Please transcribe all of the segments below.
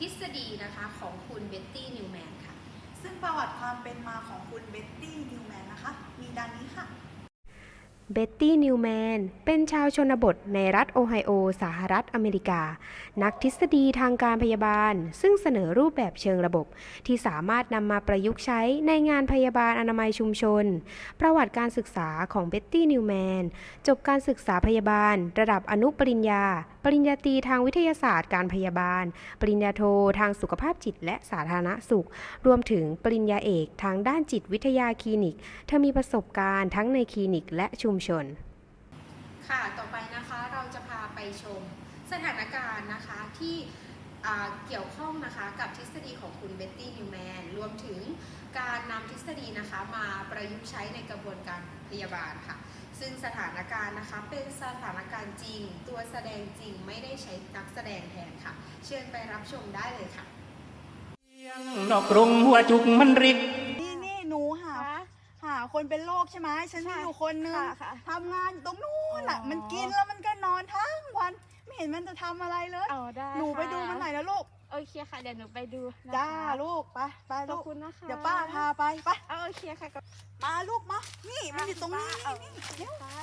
ทฤษฎีนะคะของคุณเบ็ตตี้นิวแมนค่ะ ซึ่งประวัติความเป็นมาของคุณเบ็ตตี้นิวแมนนะคะ มีดังนี้ค่ะ เบ็ตตี้นิวแมนเป็นชาวชนบทในรัฐโอไฮโอ สหรัฐอเมริกา นักทฤษฎีทางการพยาบาล ซึ่งเสนอรูปแบบเชิงระบบ ที่สามารถนำมาประยุกต์ใช้ในงานพยาบาลอนามัยชุมชน ประวัติการศึกษาของเบ็ตตี้นิวแมนจบการศึกษาพยาบาล ระดับอนุปริญญาปริญญาตรีทางวิทยาศาสตร์การพยาบาล ปริญญาโททางสุขภาพจิตและสาธารณสุข รวมถึงปริญญาเอกทางด้านจิตวิทยาคลินิก เธอมีประสบการณ์ทั้งในคลินิกและชุมชน ค่ะ ต่อไปนะคะเราจะพาไปชม สถานการณ์นะคะที่เกี่ยวข้องนะคะกับทฤษฎีของคุณเบ็ตตี้นิวแมนรวมถึงการนำทฤษฎีนะคะมาประยุกต์ใช้ในกระบวนการพยาบาลค่ะ ซึ่งสถานการณ์นะคะเป็นสถานการณ์จริง ตัวแสดงจริงไม่ได้ใช้นักแสดงแทนค่ะ เชิญไปรับชมได้เลยค่ะนอกกรุงหัวจุกมันริก นี่นี่หนูหาหาคนเป็นโรคใช่ไหมฉันมีอยู่คนนึงค่ะค่ะทำงานอยู่ตรงนู้นอะ อ๋อ มันกินแล้วมันก็นอนทั้งวัน ไม่เห็นมันจะทำอะไรเลย เอาได้หนูไปค่ะดูมันหน่อยนะลูก โอเคค่ะเดี๋ยวหนูไปดูนะคะจ้าลูกไปไปขลูอบกคุณนะคะเดี๋ยวป้าพาไปไปเอาโอเคค่ะกับมาลูกมานี่มันอยู่ตรงนี้เอานี่เดี๋ยวค่ะ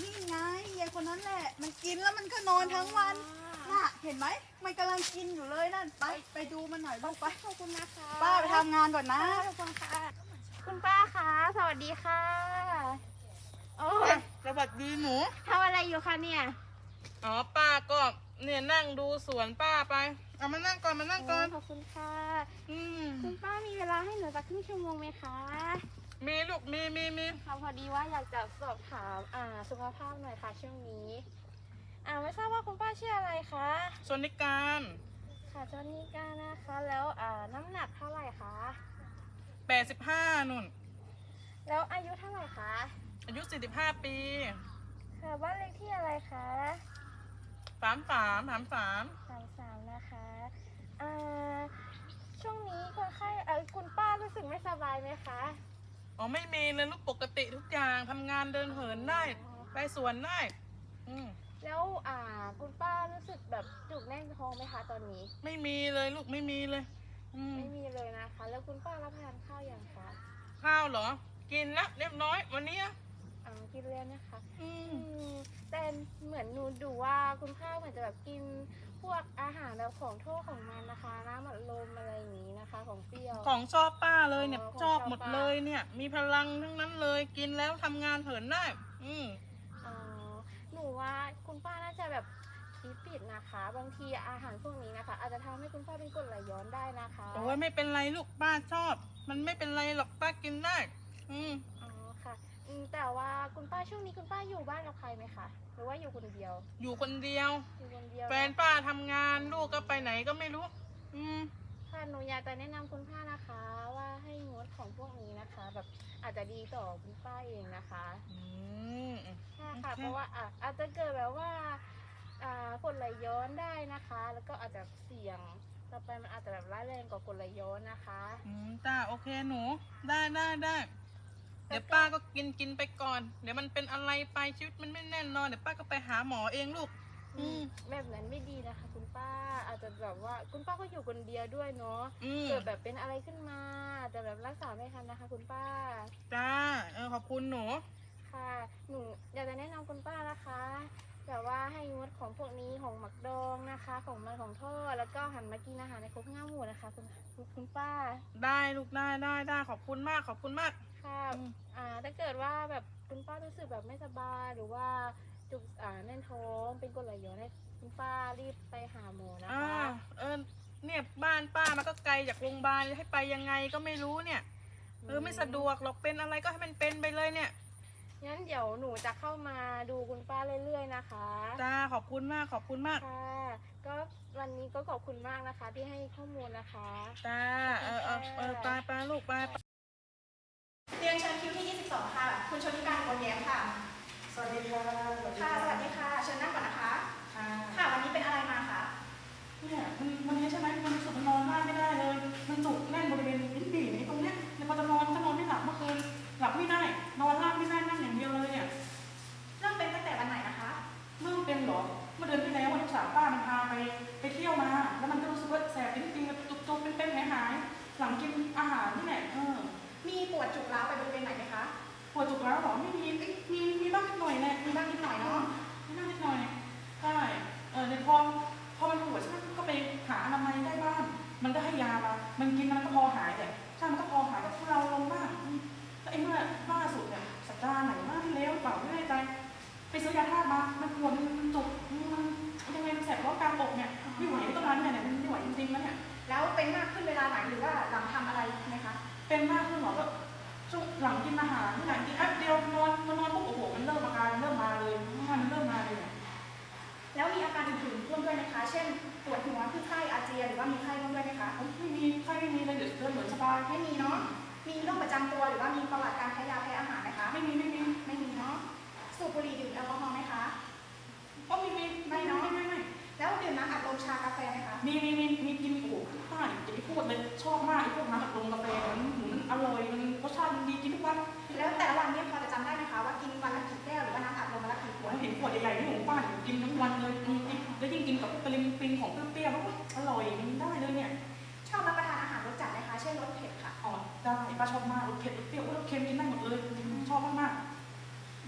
นี่ไงยายคนนั้นแหละ มันกินแล้วมันก็นอนทั้งวันน่ะเห็นไหมมันกำลังกินอยู่เลยนั่นไปไปดูมันหน่อยลูกไป ขอบคุณนะคะป้าไปทำงานก่อนนะ ขอบคุณค่ะ คุณป้าคะสวัสดีค่ะ โอ้ยสวัสดีหนูทำอะไรอยู่คะเนี่ย อ๋อป้าก็ เนี่ยนั่งดูสวนป้าไป เอามานั่งก่อนมานั่งก่อน ขอบคุณค่ะ อืมคุณป้ามีเวลาให้หนูสักครึ่งชั่วโมงไหมคะมีลูกมีมีมีค่ะพอดีว่าอยากจะสอบถามอ่าสุขภาพหน่อยค่ะช่วงนี้ อ่าไม่ทราบว่าคุณป้าชื่ออะไรคะส่วนนิการค่ะจอนี่ก้านะคะ แล้วอ่าน้ำหนักเท่าไหร่คะแปดสิบห้านุ่น แล้วอายุเท่าไหร่คะอายุสี่สิบห้าปี ค่ะบ้านเลขที่อะไรคะ สามสามสามสามสามสามนะคะอ่าช่วงนี้คนไข้เออคุณป้ารู้สึกไม่สบายไหมคะอ๋อไม่มีเลยลูกปกติทุกอย่างทำงานเดินเหินได้ไปสวนได้อืมแล้วอ่าคุณป้ารู้สึกแบบจุกแน่นท้องไหมคะตอนนี้ ไม่มีเลยลูกไม่มีเลย อืมไม่มีเลยนะคะ แล้วคุณป้ารับประทานข้าวอย่างคะ ข้าวเหรอ กินละเรียบร้อยวันนี้อะ อ่ากินเรียนนะคะอืมอืมแต่เหมือนหนูดูว่าคุณพ่อเหมือนจะแบบกินพวกอาหารแบบของโทษของมันนะคะ น้ำอัดลมอะไรอย่างนี้นะคะ ของเปรี้ยว ของชอบป้าเลยเนี่ยอ๋อของชอบชอบหมดป้า เลยเนี่ย มีพลังทั้งนั้นเลย กินแล้วทำงานเหินได้ อืม อ๋อหนูว่าคุณป้าน่าจะแบบคิดผิดนะคะ บางทีอาหารพวกนี้นะคะ อาจจะทำให้คุณป้าเป็นกรดไหลย้อนได้นะคะ โอ้ยไม่เป็นไรลูกป้าชอบ มันไม่เป็นไรหรอกป้ากินได้ อืม อ๋อค่ะอืมแต่ว่าคุณป้าช่วงนี้คุณป้าอยู่บ้านกับใครไหมคะ หรือว่าอยู่คนเดียว อยู่คนเดียว อยู่คนเดียวแฟนป้าทำงานลูกก็ไปไหนก็ไม่รู้ อืม ค่ะหนูอยากจะแนะนำคุณป้านะคะ ว่าให้งดของพวกนี้นะคะ แบบอาจจะดีต่อคุณป้าเองนะคะ อืม ใช่ค่ะโอเคเพราะว่าอะอาจจะเกิดแบบว่าอ่ากดไหลย้อนได้นะคะ แล้วก็อาจจะเสี่ยงต่อไปมันอาจจะแบบร้ายแรงกว่ากดไหลย้อนนะคะ อืมจ้าโอเคหนู ได้ได้ได้ เดี๋ยวป้าก็กินกินไปก่อน เดี๋ยวมันเป็นอะไรไปชีวิตมันไม่แน่นอนเดี๋ยวป้าก็ไปหาหมอเองลูก อืม แบบนั้นไม่ดีนะคะ คุณป้าอาจจะแบบว่าคุณป้าก็อยู่คนเดียวด้วยเนาะอืมเกิดแบบเป็นอะไรขึ้นมา แต่แบบรักษาไม่ทันนะคะ คุณป้า จ้าเออขอบคุณหนู ค่ะ หนูอยากจะแนะนำคุณป้านะคะ แบบว่าให้งดของพวกนี้ของหมักดองนะคะ ของมันของทอดแล้วก็หันมากินอาหารในครบห้าหมู่นะคะคุณคุณคุณป้าได้ลูกได้ได้ได้ขอบคุณมากขอบคุณมาก ค่ะอืมอ่าถ้าเกิดว่าแบบคุณป้ารู้สึกแบบไม่สบายหรือว่าจุกอ่าแน่นท้องเป็นกรดไหลย้อนให้คุณป้ารีบไปหาหมอนะอ่าคะเออเนี่ยบ้านป้ามันก็ไกลจากโรงพยาบาลให้ไปยังไงก็ไม่รู้เนี่ยเออไม่สะดวกหรอกเป็นอะไรก็ให้มันเป็นไปเลยเนี่ย งั้นเดี๋ยวหนูจะเข้ามาดูคุณป้าเรื่อยๆนะคะ จ้าขอบคุณมากขอบคุณมาก ค่ะ ก็วันนี้ก็ขอบคุณมากนะคะ ที่ให้ข้อมูลนะคะ จ้าเออเออเออไปไปลูกไปไป เรียนเชิญคิวที่ 22 ค่ะ คุณชนิการกลแย้มค่ะ สวัสดีค่ะค่ะ สวัสดีค่ะเชิญนั่งก่อนนะคะ ค่ะค่ะ วันนี้เป็นอะไรมาคะ เนี่ยมันวันนี้ใช่ไหมมันรู้สึกมันนอนมากไม่ได้เลย มันจุกแน่นบริเวณลิ้นปี่ในตรงเนี้ยในพอจะนอนก็นอนไม่หลับเมื่อคืน หลับไม่ได้ นอนราบไม่ได้นั่งอย่าง งกินอาหารที่ไหนเออมีปวดจุกร้าวไปบริเวณไหนไหมคะปวดจุกร้าวหรอไม่มีเอ้ยมีมีบ้างนิดหน่อยแหละมีบ้างนิดหน่อยเนาะมีบ้างนิดหน่อยใช่เออในพอพอมันปวดใช่ไหมก็ไปหาอนามัยได้บ้างมันก็ให้ยามามันกินมันก็พอหายแต่ใช่มันก็พอหายแต่เราลงบ้างแต่ไอ้เมื่อล่าสุดเนี่ยสัปดาห์ไหนว่าที่แล้วเปล่าไม่ได้ใจไปซื้อยาธาตุมา มันปวดมันจุกมันยังไงมันแสบเพราะการอกเนี่ยไม่ไหวต้องร้านเนี่ยมันไม่ไหวจริงๆแล้วเนี่ยแล้วเป็นมากขึ้นเวลาไหนหรือว่า เป็นมากขึ้นหรอก็ช่วงหลังกินอาหารหลังกินแป๊บเดียวนอนมานอนปุ๊บโอ้โหมันเริ่มอาการมันเริ่มมาเลยมันเริ่มมาเลยเนี่ยแล้วมีอาการอื่นๆร่วมด้วยไหมคะ เช่นปวดหัวคือไข้อาเจียนหรือว่ามีไข้ร่วมด้วยไหมคะไม่มีไข้ไม่มีเลยเดี๋ยวเดินเหมือนสบายไม่มีเนาะมีโรคประจำตัวหรือว่ามีประวัติการแพ้ยาแพ้อาหารไหมคะ ไม่มีไม่มีไม่มีเนาะสูบบุหรี่ดื่มแอลกอฮอล์ไหมคะก็มีมีไม่เนาะไม่ไม่ไม่แล้วดื่มน้ำอัดลมชากาแฟไหมคะมีมีมีมีกินโอ้โหป้าอย่าไปพูดเลยชอบม กินทั้งวันเลยอืมแล้วยิ่งกินกับปริมปิงของเปรี้ยวๆแล้วอร่อยมันได้เลยเนี่ยชอบรับประทานอาหารรสจัดไหมคะ เช่นรสเผ็ดค่ะอ๋อได้ป้าชอบมากรสเผ็ดรสเปรี้ยวรสเค็มกินได้หมดเลยชอบมาก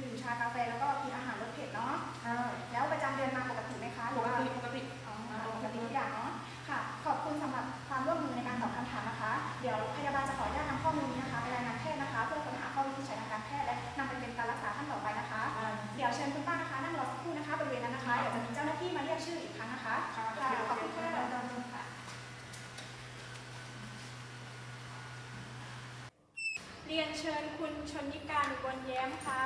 ดื่มชากาแฟแล้วก็กินอาหารรสเผ็ดเนาะ ๆใช่แล้วประจำเดือนมาปกติไหมคะหปรือกว่าติปกติ อ๋อปกติทุกอย่างเนาะ ค่ะ ขอบคุณสำหรับความร่วมมือในการตอบคำถามนะคะ เดี๋ยวพยาบาลจะขอ นะคะค่ะค่ะขอบคุณค่ะเรียนเชิญคุณชนนิการอุบลแย้มค่ะ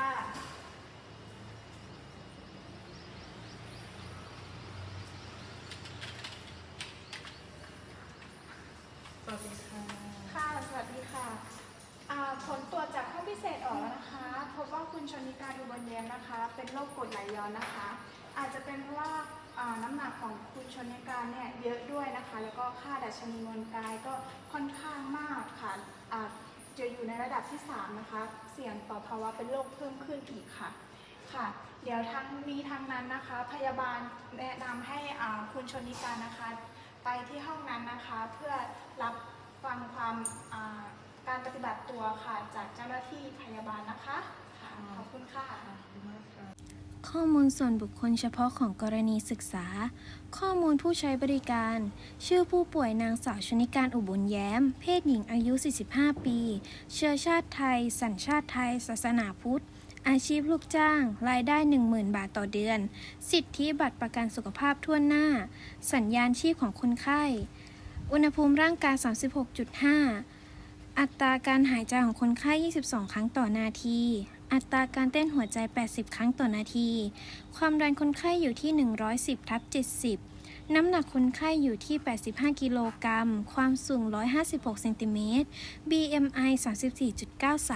สวัสดีค่ะค่ะสวัสดีค่ะอ่าผลตรวจจากห้องพิเศษออกแล้วนะคะ พบว่าคุณชนิการอุบลเย็นนะคะ เป็นโรคกรดไหลย้อนนะคะ อาจจะเป็นเพราะว่าอ่า น้ำหนักของคุณชนิการเนี่ยเยอะด้วยนะคะ แล้วก็ค่าดัชนีมวลกายก็ค่อนข้างมากค่ะอ่าจะอยู่ในระดับที่ 3 นะคะ เสี่ยงต่อภาวะเป็นโรคเพิ่มขึ้นอีกค่ะค่ะ เดี๋ยวทั้งนี้ทั้งนั้นนะคะ พยาบาลแนะนำให้คุณชนิการนะคะ ไปที่ห้องนั้นนะคะ เพื่อรับฟังความการปฏิบัติตัวค่ะ จากเจ้าหน้าที่พยาบาลนะคะคะขอบคุณค่ะ ข้อมูลส่วนบุคคลเฉพาะของกรณีศึกษา ข้อมูลผู้ใช้บริการ ชื่อผู้ป่วยนางสาวชนิการอุบลแย้ม เพศหญิงอายุ 45 ปี เชื้อชาติไทย สัญชาติไทย ศาสนาพุทธ อาชีพลูกจ้าง รายได้ 10,000 บาทต่อเดือน สิทธิบัตรประกันสุขภาพทั่วหน้า สัญญาณชีพของคนไข้ อุณหภูมิร่างกาย 36.5อัตราการหายใจของคนไข้ 22 ครั้งต่อนาที อัตราการเต้นหัวใจ 80 ครั้งต่อนาที ความดันคนไข้อยู่ที่ 110ทับ70 น้ำหนักคนไข้อยู่ที่ 85 กิโลกรัม ความสูง 156 เซนติเมตร BMI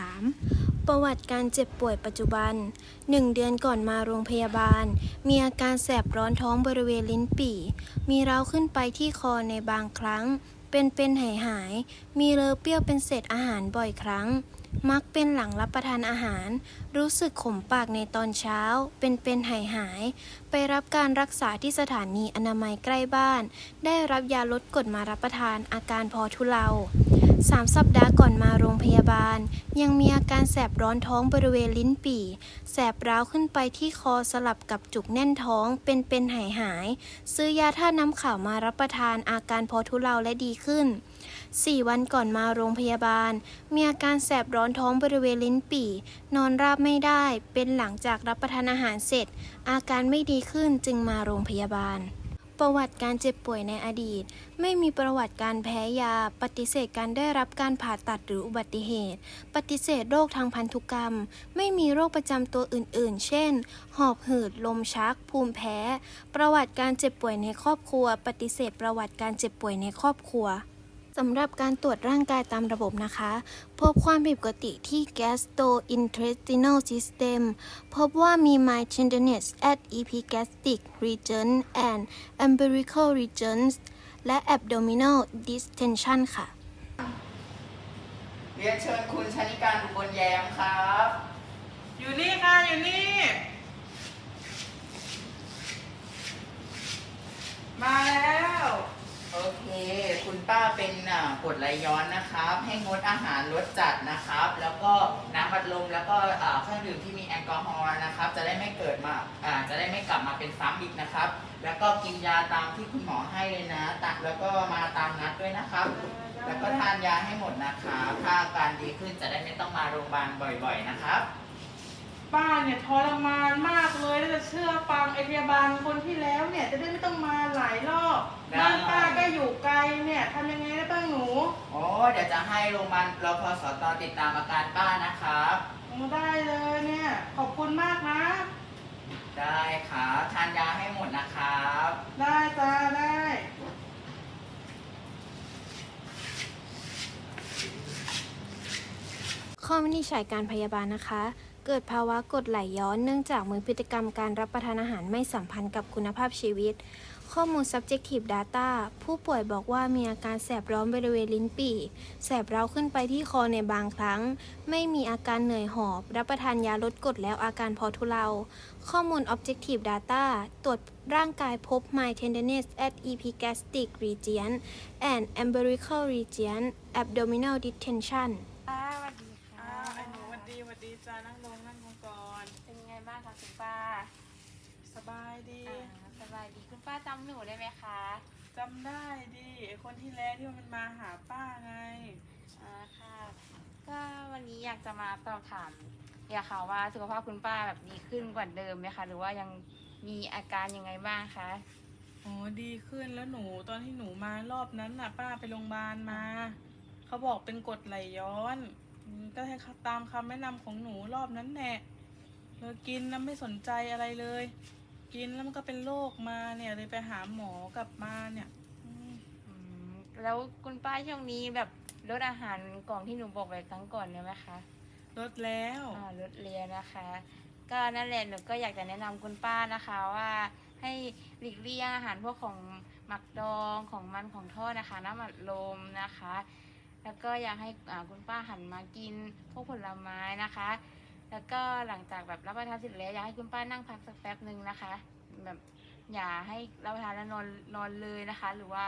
34.93 ประวัติการเจ็บป่วยปัจจุบัน 1 เดือนก่อนมาโรงพยาบาล มีอาการแสบร้อนท้องบริเวณลิ้นปี่ มีร้าวขึ้นไปที่คอในบางครั้ง เป็นเป็นหายหาย มีเลอเปรี้ยวเป็นเศษอาหารบ่อยครั้ง มักเป็นหลังรับประทานอาหาร รู้สึกขมปากในตอนเช้า เป็นเป็นหายหาย ไปรับการรักษาที่สถานีอนามัยใกล้บ้าน ได้รับยาลดกรดมารับประทานอาการพอทุเลาสามสัปดาห์ก่อนมาโรงพยาบาล ยังมีอาการแสบร้อนท้องบริเวณลิ้นปี่ แสบร้าวขึ้นไปที่คอสลับกับจุกแน่นท้อง เป็นเป็นหายหาย ซื้อยาท่าน้ำขาวมารับประทานอาการพอทุเลาและดีขึ้น 4 วันก่อนมาโรงพยาบาล มีอาการแสบร้อนท้องบริเวณลิ้นปี่ นอนราบไม่ได้ เป็นหลังจากรับประทานอาหารเสร็จ อาการไม่ดีขึ้นจึงมาโรงพยาบาล ประวัติการเจ็บป่วยในอดีต ไม่มีประวัติการแพ้ยา ปฏิเสธการได้รับการผ่าตัดหรืออุบัติเหตุ ปฏิเสธโรคทางพันธุกรรม ไม่มีโรคประจำตัวอื่น ๆ เช่น หอบหืด ลมชัก ภูมิแพ้ ประวัติการเจ็บป่วยในครอบครัว ปฏิเสธประวัติการเจ็บป่วยในครอบครัว สำหรับการตรวจร่างกายตามระบบนะคะ พบความผิดปกติที่ gastrointestinal system พบว่ามี mild tenderness at epigastric region and umbilical regions และ abdominal distension ค่ะ เรียนเชิญคุณชนิการอุบลแย้มครับ อยู่นี่ค่ะ อยู่นี่ มาแล้ว โอเค คุณป้าเป็นกดไหลย้อนนะครับ ให้งดอาหารรสจัดนะครับ แล้วก็น้ำอัดลมแล้วก็เครื่องดื่มที่มีแอลกอฮอล์นะครับ จะได้ไม่เกิดมาจะได้ไม่กลับมาเป็นซ้ำอีกนะครับ แล้วก็กินยาตามที่คุณหมอให้เลยนะตักแล้วก็มาตามนัดด้วยนะครับ แล้วก็ทานยาให้หมดนะครับถ้าอาการดีขึ้นจะได้ไม่ต้องมาโรงพยาบาลบ่อย ๆ นะครับ ป้าเนี่ยทรมานมากเลยแล้วจะเชื่อฟังไอพยาบาลคนที่แล้วเนี่ย จะได้ไม่ต้องมาหลายรอบได้ บ้านป้าก็อยู่ไกลเดี๋ยวจะให้โรงพยาบาลรพสตติดตามอาการป้านะครับโอ้ได้เลยเนี่ย ขอบคุณมากนะ ได้ครับทานยาให้หมดนะครับ ได้จ้าได้ ข้อวินิจฉัยการพยาบาลนะคะ เกิดภาวะกรดไหลย้อนเนื่องจากมือพฤติกรรมการรับประทานอาหารไม่สัมพันธ์กับคุณภาพชีวิต ข้อมูล subjective data ผู้ป่วยบอกว่ามีอาการแสบร้อนบริเวณลิ้นปี่ แสบเร้าขึ้นไปที่คอในบางครั้ง ไม่มีอาการเหนื่อยหอบ รับประทานยาลดกรดแล้วอาการพอทุเลา ข้อมูล objective data ตรวจร่างกายพบ mild tenderness at epigastric region and umbilical region abdominal distension บายดีอ่าสบายดีคุณป้าจำหนูได้ไหมคะจำได้ดิไอ้คนที่แล้วที่มันมาหาป้าไง อ่าค่ะ ก็วันนี้อยากจะมาสอบถาม อยากค่ะว่าสุขภาพคุณป้าแบบดีขึ้นกว่าเดิมไหมคะ หรือว่ายังมีอาการยังไงบ้างคะ โอ้ดีขึ้นแล้วหนูตอนที่หนูมารอบนั้นน่ะ ป้าไปโรงพยาบาลมา เขาบอกเป็นกรดไหลย้อนอืมก็ให้ตามคำแนะนำของหนูรอบนั้นแหละเลยกินแล้วไม่สนใจอะไรเลย กินแล้วมันก็เป็นโรคมาเนี่ยเลยไปหาหมอกลับมาเนี่ยอืมอืมแล้วคุณป้าช่วงนี้แบบลดอาหารกล่องที่หนูบอกไว้ครั้งก่อนเนี่ยไหมคะลดแล้วอ่าลดเรียนนะคะ ก็นั่นแหละหนูก็อยากจะแนะนำคุณป้านะคะว่าให้หลีกเลี่ยงอาหารพวกของหมักดองของมันของทอดนะคะ น้ำอัดลมนะคะ แล้วก็อยากให้อ่าคุณป้าหันมากินพวกผลไม้นะคะ แล้วก็หลังจากแบบรับประทานเสร็จแล้วอยากให้คุณป้านั่งพักสักแป๊บหนึ่งนะคะ แบบอย่าให้รับประทานแล้วนอนนอนเลยนะคะ หรือว่า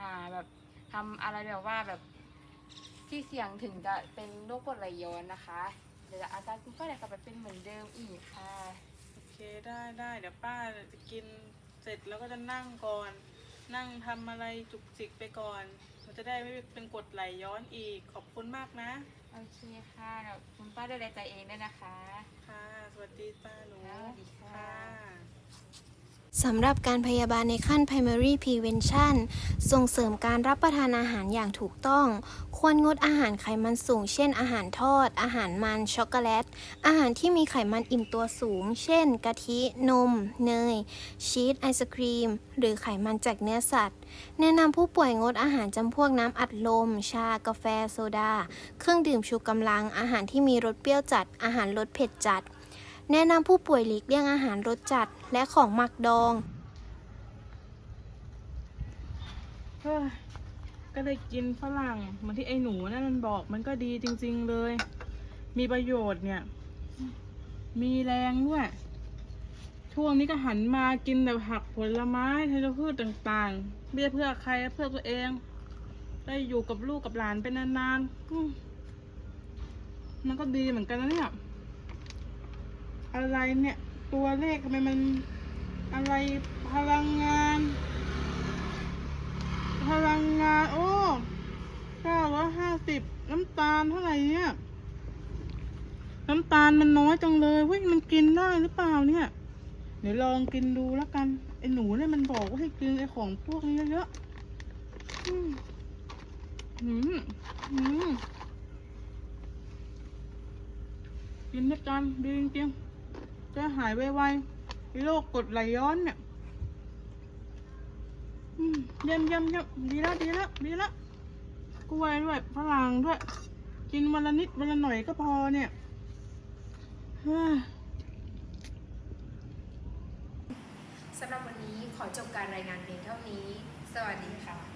อ่าแบบทำอะไรแบบว่าแบบที่เสี่ยงถึงจะเป็นโรคกรดไหลย้อนนะคะ เดี๋ยวอาการย์คุณป้าจะกลับไปเป็นเหมือนเดิมอีกค่ะ โอเคได้ได้เดี๋ยวป้าจะกินเสร็จแล้วก็จะนั่งก่อน นั่งทำอะไรจุกจิกไปก่อนเราจะได้ไม่เป็นกรดไหลย้อนอีกขอบคุณมากนะ โอเคค่ะเดี๋ยวคุณป้าดูแลใจเองด้วยนะคะ ค่ะ สวัสดีจ้าหนูค่ะสวัสดีค่ะ สำหรับการพยาบาลในขั้น primary prevention ส่งเสริมการรับประทานอาหารอย่างถูกต้อง ควรงดอาหารไขมันสูง เช่น อาหารทอด อาหารมัน ช็อกโกแลต อาหารที่มีไขมันอิ่มตัวสูง เช่น กะทิ นม เนย ชีส ไอศครีม หรือไขมันจากเนื้อสัตว์ แนะนำผู้ป่วยงดอาหารจำพวกน้ำอัดลม ชา กาแฟ โซดา เครื่องดื่มชูกำลัง อาหารที่มีรสเปรี้ยวจัด อาหารรสเผ็ดจัด แนะนำผู้ป่วยหลีกเลี่ยงอาหารรสจัดและของหมักดองก็เลยกินฝรั่งเหมือนที่ไอ้หนูนั่นมันบอกมันก็ดีจริง ๆเลย มีประโยชน์เนี่ย มีแรงด้วยช่วงนี้ก็หันมากินแต่ผักผลไม้ธัญพืชต่างๆเบี้ยเพื่อใครเพื่อตัวเอง ได้อยู่กับลูกกับหลานเป็นนานๆมันก็ดีเหมือนกันนะเนี่ย อะไรเนี่ย ตัวเลขทำไมมันอะไรพลังงาน พลังงานโอ้เก้าร้อยห้าสิบน้ำตาลเท่าไหร่เนี่ย น้ำตาลมันน้อยจังเลยเว้ยมันกินได้หรือเปล่าเนี่ย เดี๋ยวลองกินดูแล้วกันไอ้หนูเนี่ยมันบอกว่าให้กินไอ้ของพวกนี้เยอะๆอืมอืมอืมกินด้วยกันดีจริงๆ จะหายไวๆโรคกรดไหลย้อนเนี่ยเยี่ยมเยี่ยมเยี่ยมดีแล้วดีแล้วดีแล้วกล้วยด้วยฝรั่งด้วย กินวันละนิดวันละหน่อยก็พอเนี่ยสำหรับวันนี้ขอจบการรายงานเพียงเท่านี้ สวัสดีค่ะ